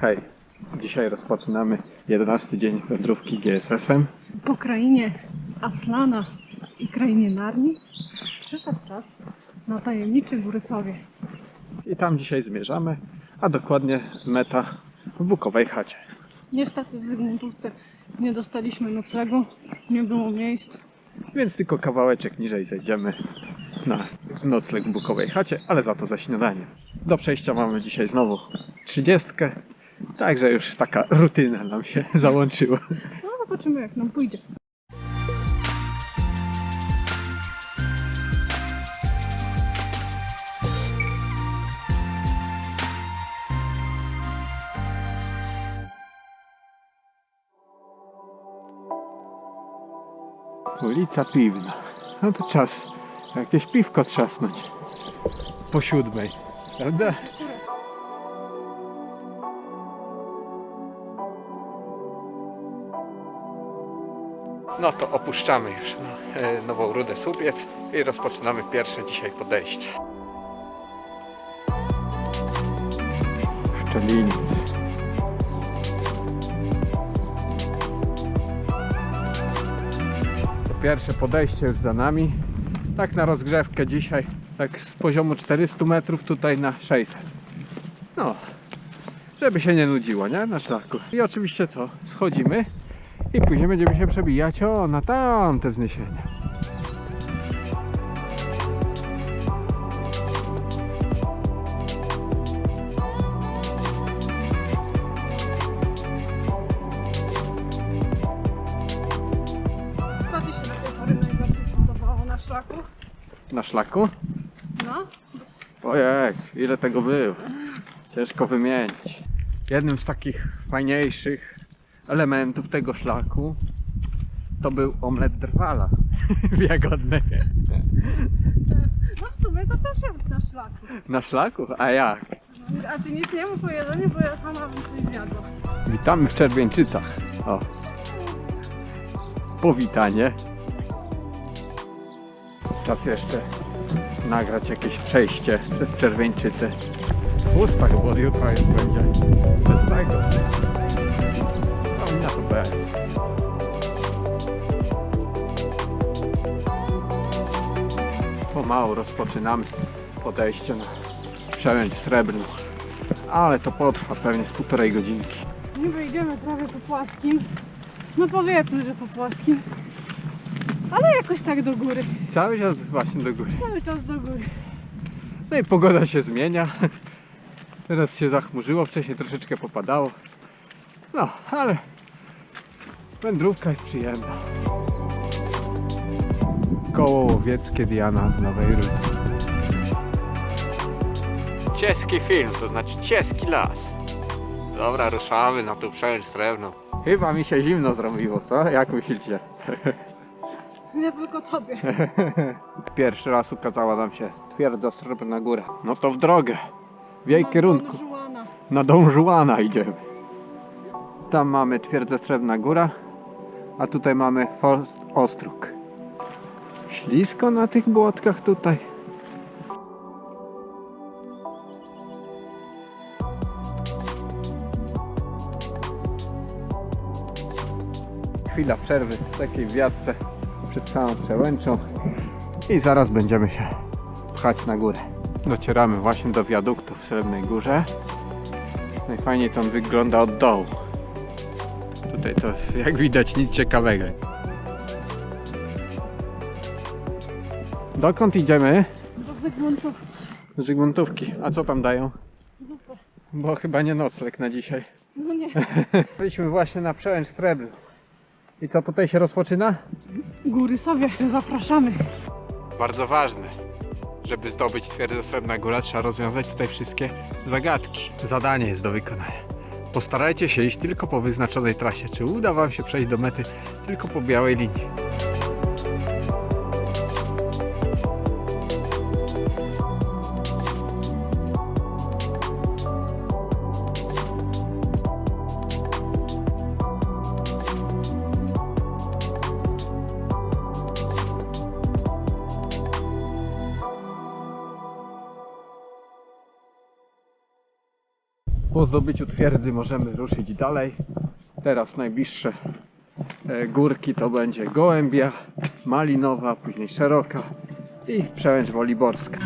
Hej, dzisiaj rozpoczynamy 11 dzień wędrówki GSS-em. Po krainie Aslana i krainie Narni przyszedł czas na tajemniczy góry sobie. I tam dzisiaj zmierzamy, a dokładnie meta w Bukowej chacie. Niestety w Zygmuntówce nie dostaliśmy noclegu, nie było miejsc. Więc tylko kawałeczek niżej zejdziemy na nocleg w Bukowej chacie, ale za to za śniadaniem. Do przejścia mamy dzisiaj znowu 30, także już taka rutyna nam się załączyła. No zobaczymy jak nam pójdzie. Ulica Piwna. No to czas jakieś piwko trzasnąć. Po siódmej, prawda? No to opuszczamy już no, e, Nową Rudę Słupiec i rozpoczynamy pierwsze dzisiaj podejście. Szczelinic. Pierwsze podejście już za nami. Tak na rozgrzewkę dzisiaj, tak z poziomu 400 metrów tutaj na 600. No, żeby się nie nudziło, nie? Na szlaku. I oczywiście co? Schodzimy i później będziemy się przebijać o na tamte wzniesienia. Co Ci się do tej pory najbardziej podobało na szlaku? Na szlaku? No, Ojej, ile tego było. Ciężko wymienić. Jednym z takich fajniejszych elementów tego szlaku to był omlet drwala wiagodny. no w sumie to też jest na szlaku. Na szlaku? A jak? A Ty nic nie mów o jedzeniu, bo ja sama bym coś zjadła. Witamy w Czerwieńczycach. O. Powitanie. Czas jeszcze nagrać jakieś przejście przez Czerwieńczycę. Pusta chyba od jutra już będzie. Bez tego. Bez. Pomału rozpoczynamy podejście na przełęcz srebrną. Ale to potrwa pewnie z półtorej godzinki. Niby idziemy prawie po płaskim. No powiedzmy, że po płaskim. Ale jakoś tak do góry. Cały czas właśnie do góry. Cały czas do góry. No i pogoda się zmienia. Teraz się zachmurzyło, wcześniej troszeczkę popadało. No, ale wędrówka jest przyjemna. Koło łowieckie Diana w Nowej Rudzie. Czeski film, to znaczy czeski las. Dobra, ruszamy na tą przełęcz srebrną. Chyba mi się zimno zrobiło, co? Jak myślicie? Nie tylko tobie. Pierwszy raz ukazała nam się twierdza Srebrna Góra. No to w drogę. W jej kierunku. Na Dąż Juana idziemy. Tam mamy twierdzę Srebrna Góra, a tutaj mamy Forst. Ślisko na tych błotkach tutaj. Chwila przerwy w takiej wiatce przed samą przełęczą i zaraz będziemy się pchać na górę. Docieramy właśnie do wiaduktu w Srebrnej Górze. Najfajniej to wygląda od dołu. Tutaj to jak widać nic ciekawego. Dokąd idziemy? Do Zygmuntów. Zygmuntówki. A co tam dają? Zupę. Bo chyba nie nocleg na dzisiaj. No nie. Byliśmy właśnie na przełęcz Srebrny. I co tutaj się rozpoczyna? Góry sobie. Zapraszamy. Bardzo ważne. Żeby zdobyć twierdzę Srebrna Góra, trzeba rozwiązać tutaj wszystkie zagadki. Zadanie jest do wykonania. Postarajcie się iść tylko po wyznaczonej trasie. Czy uda Wam się przejść do mety tylko po białej linii? Po zdobyciu twierdzy możemy ruszyć dalej. Teraz najbliższe e, górki to będzie Gołębia, Malinowa, później Szeroka i Przełęcz Woliborska.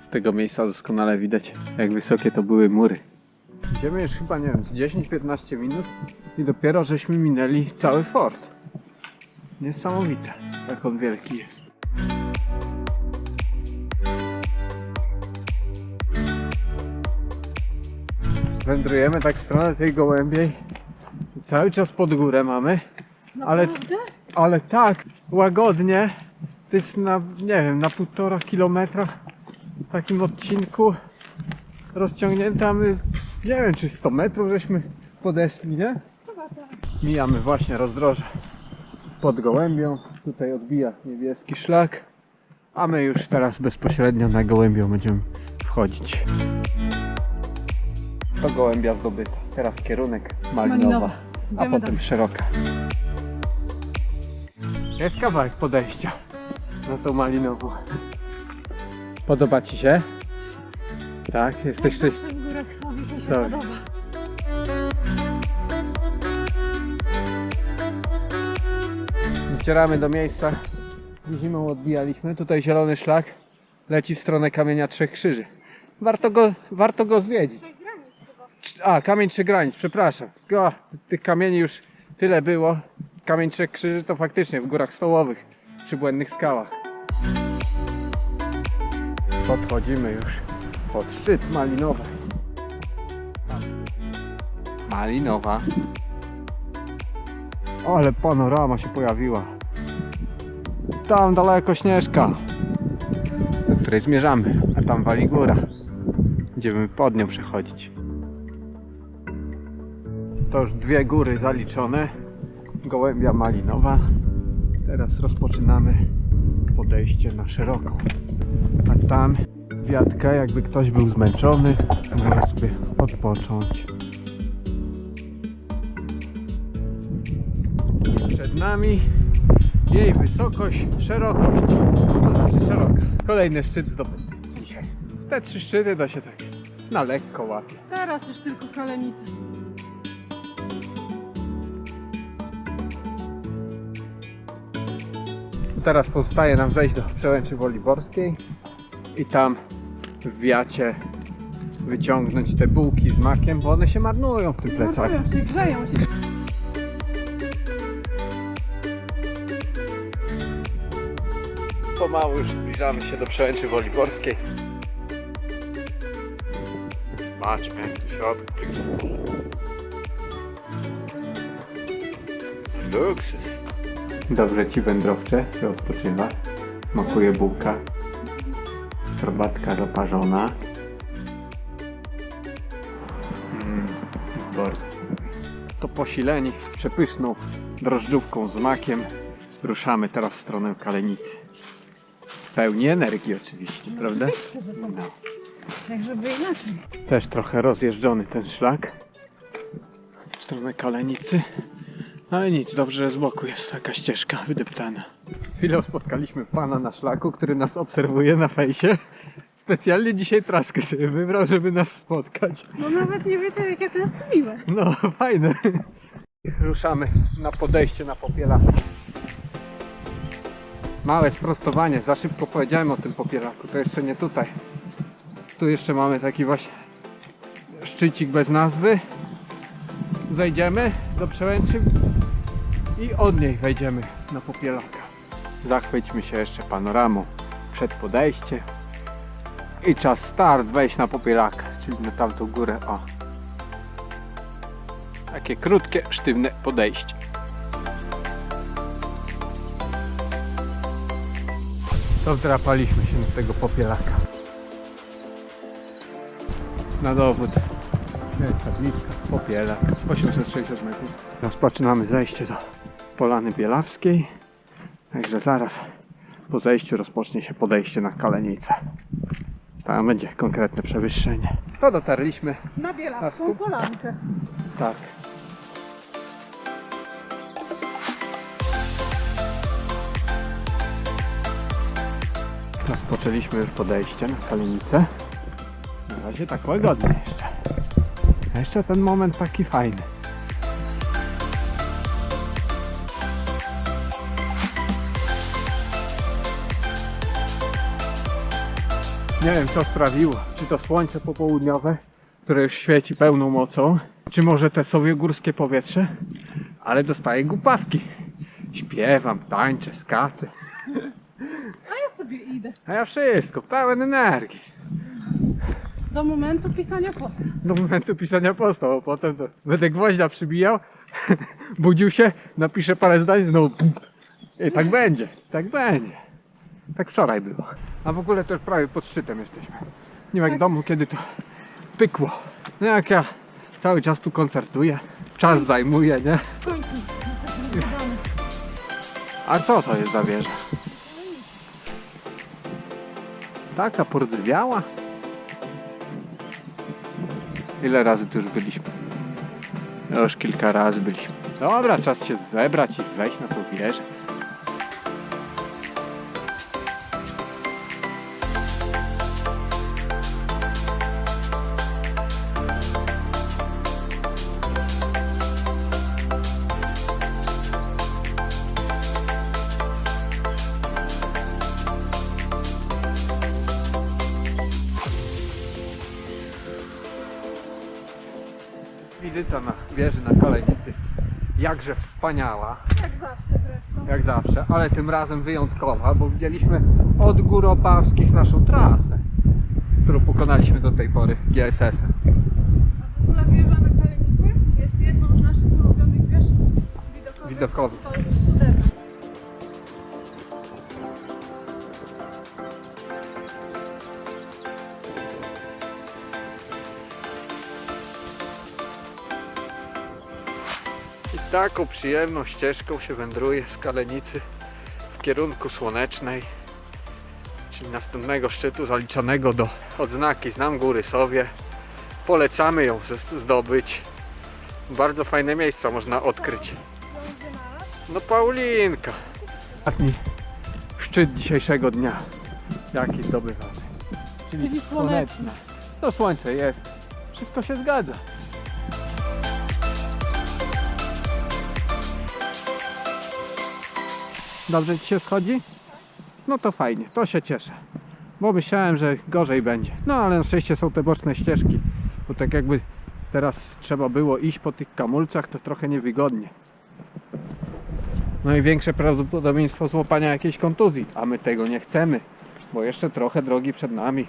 Z tego miejsca doskonale widać, jak wysokie to były mury. Idziemy już chyba, nie wiem, z 10-15 minut i dopiero żeśmy minęli cały fort. Niesamowite, jak on wielki jest. Wędrujemy tak w stronę tej gołębiej. Cały czas pod górę mamy, Ale- ale tak łagodnie. To jest na, nie wiem, na półtora kilometra w takim odcinku rozciągnięte, a my, nie wiem, czy 100 metrów żeśmy podeszli, nie? Mijamy właśnie rozdroże pod gołębią. Tutaj odbija niebieski szlak. A my już teraz bezpośrednio na gołębią będziemy wchodzić. To gołębia zdobyta. Teraz kierunek Malinowa, Malinowa. a Idziemy potem dalej. szeroka. Jest kawałek podejścia na tą Malinową. Podoba Ci się? Tak, jesteś Jak szczęśliwy. zawsze w górach sobie to się Sorry. podoba. Docieramy do miejsca, gdzie zimą odbijaliśmy. Tutaj zielony szlak leci w stronę kamienia Trzech Krzyży. Warto go, warto go zwiedzić. A, kamień Trzech Granic, przepraszam. O, tych kamieni już tyle było. Kamień Trzech Krzyży to faktycznie w górach stołowych, przy błędnych skałach. Podchodzimy już pod szczyt Malinowy. Malinowa. Ale panorama się pojawiła. Tam daleko Śnieżka, do której zmierzamy, a tam wali góra. Będziemy pod nią przechodzić. To już dwie góry zaliczone. Gołębia Malinowa. Teraz rozpoczynamy podejście na szeroką. A tam wiatka, jakby ktoś był zmęczony, może sobie odpocząć. I przed nami jej wysokość, szerokość. To znaczy szeroka. Kolejny szczyt zdobyty. Te trzy szczyty to się tak na lekko łapie. Teraz już tylko kalenice. Teraz pozostaje nam zejść do przełęczy woliborskiej i tam w wiacie wyciągnąć te bułki z makiem, bo one się marnują w tym plecaku. Marnują się, grzeją się. Pomału już zbliżamy się do przełęczy woliborskiej. Patrzmy jak Luksus. Dobrze ci wędrowcze się odpoczywa. Smakuje bułka. Herbatka zaparzona. Mm, wyborcy. To posileni przepyszną drożdżówką z makiem ruszamy teraz w stronę Kalenicy. W pełni energii oczywiście, prawda? No. Jak żeby inaczej. Też trochę rozjeżdżony ten szlak w stronę Kalenicy. Ale nic, dobrze, że z boku jest taka ścieżka wydeptana. Chwilę spotkaliśmy pana na szlaku, który nas obserwuje na fejsie. Specjalnie dzisiaj traskę sobie wybrał, żeby nas spotkać. No nawet nie wiecie jakie to jest miłe. No, fajne. Ruszamy na podejście na popiela. Małe sprostowanie, za szybko powiedziałem o tym popielaku, to jeszcze nie tutaj. Tu jeszcze mamy taki właśnie szczycik bez nazwy. Zejdziemy do przełęczy i od niej wejdziemy na popielaka. Zachwyćmy się jeszcze panoramą przed podejściem. I czas start, wejść na popielaka, czyli na tamtą górę. O. Takie krótkie, sztywne podejście. To wdrapaliśmy się na tego popielaka. Na dowód. Jest tabliczka. Popielak. 860 metrów. Rozpoczynamy zejście do Polany Bielawskiej. Także zaraz po zejściu rozpocznie się podejście na Kalenicę. Tam będzie konkretne przewyższenie. To dotarliśmy. Na Na bielawską stóp. polankę. Tak. Rozpoczęliśmy już podejście na kalenicę. Na razie tak łagodnie jeszcze. Jeszcze ten moment taki fajny. Nie wiem co sprawiło. Czy to słońce popołudniowe, które już świeci pełną mocą, czy może te sobie górskie powietrze, ale dostaję głupawki. Śpiewam, tańczę, skaczę. A ja sobie idę. A ja wszystko, pełen energii. Do momentu pisania posta. Do momentu pisania posta, bo potem to będę gwoździa przybijał, budził się, napiszę parę zdań, no i tak będzie, tak będzie. Tak wczoraj było. A w ogóle to już prawie pod szczytem jesteśmy. Nie wiem jak w domu, kiedy to pykło. No jak ja cały czas tu koncertuję, czas zajmuje, nie? W końcu jesteśmy. A co to jest za wieża? Taka pordzewiała. Ile razy tu już byliśmy? Już kilka razy byliśmy. Dobra, czas się zebrać i wejść na tą wieżę. Wizyta na wieży na Kalenicy. Jakże wspaniała. Jak zawsze zresztą. jak zawsze, ale tym razem wyjątkowa, bo widzieliśmy od gór opawskich naszą trasę, którą pokonaliśmy do tej pory GSS-em. W ogóle wieża na Kalenicy jest jedną z naszych ulubionych wież widokowych. Widokowych. Taką przyjemną ścieżką się wędruje z Kalenicy w kierunku słonecznej, czyli następnego szczytu zaliczonego do odznaki Znam Góry Sowie. Polecamy ją zdobyć. Bardzo fajne miejsca można odkryć. No Paulinka. Ostatni szczyt dzisiejszego dnia. Jaki zdobywamy? Czyli słoneczny. No słońce jest. Wszystko się zgadza. Dobrze Ci się schodzi? No to fajnie, to się cieszę. Bo myślałem, że gorzej będzie. No ale na szczęście są te boczne ścieżki. Bo tak jakby teraz trzeba było iść po tych kamulcach, to trochę niewygodnie. No i większe prawdopodobieństwo złapania jakiejś kontuzji, a my tego nie chcemy, bo jeszcze trochę drogi przed nami.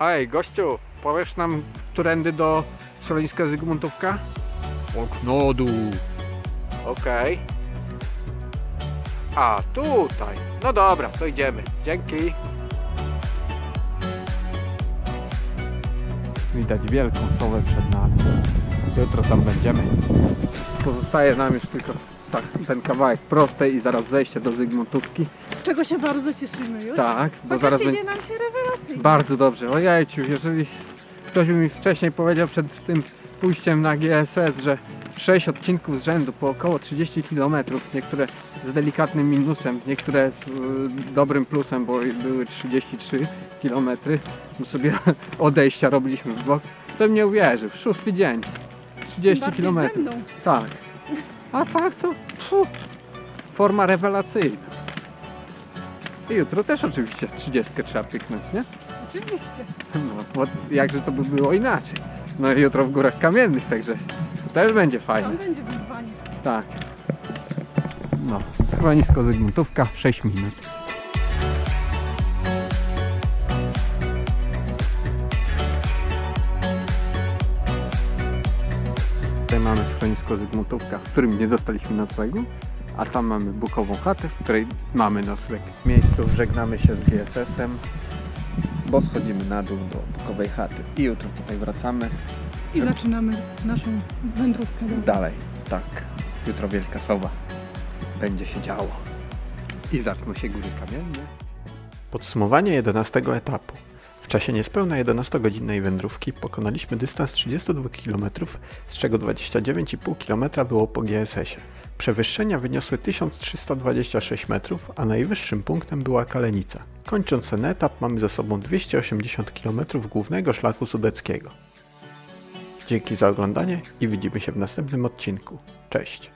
Ej, gościu, powiesz nam, którędy do schroniska Zygmuntówka? Okno dół. Okej. A, tutaj. No dobra, to idziemy. Dzięki. Widać wielką sowę przed nami. Jutro tam będziemy. Pozostaje nam już tylko tak, ten kawałek prostej i zaraz zejście do Zygmuntówki. Z czego się bardzo cieszymy już. Tak, bo Chociaż zaraz idzie będzie... nam się rewelacyjnie. Bardzo dobrze. Ojejciu, jeżeli ktoś by mi wcześniej powiedział przed tym pójściem na GSS, że 6 odcinków z rzędu po około 30 km, niektóre z delikatnym minusem, niektóre z y, dobrym plusem, bo były 33 km, sobie odejścia robiliśmy w bok, to bym nie uwierzył. Szósty dzień. 30 Bardziej km. Tak. A tak to pfu, forma rewelacyjna. I jutro też oczywiście 30 trzeba pyknąć, nie? Oczywiście. No, bo jakże to by było inaczej. No i jutro w Górach Kamiennych, także też będzie fajnie. Tam będzie wyzwanie. Tak. No, schronisko Zygmuntówka, 6 minut. Tutaj mamy schronisko Zygmuntówka, w którym nie dostaliśmy noclegu, a tam mamy bukową chatę, w której mamy nocleg. W miejscu żegnamy się z GSS-em, bo schodzimy na dół do bukowej chaty. I jutro tutaj wracamy I zaczynamy naszą wędrówkę do dalej. Tak, jutro Wielka Sowa. Będzie się działo. I zaczną się góry kamienne. Podsumowanie 11 etapu. W czasie niespełna 11-godzinnej wędrówki pokonaliśmy dystans 32 km, z czego 29,5 km było po GSS-ie. Przewyższenia wyniosły 1326 metrów, a najwyższym punktem była Kalenica. Kończąc ten etap mamy za sobą 280 km głównego szlaku sudeckiego. Dzięki za oglądanie i widzimy się w następnym odcinku. Cześć!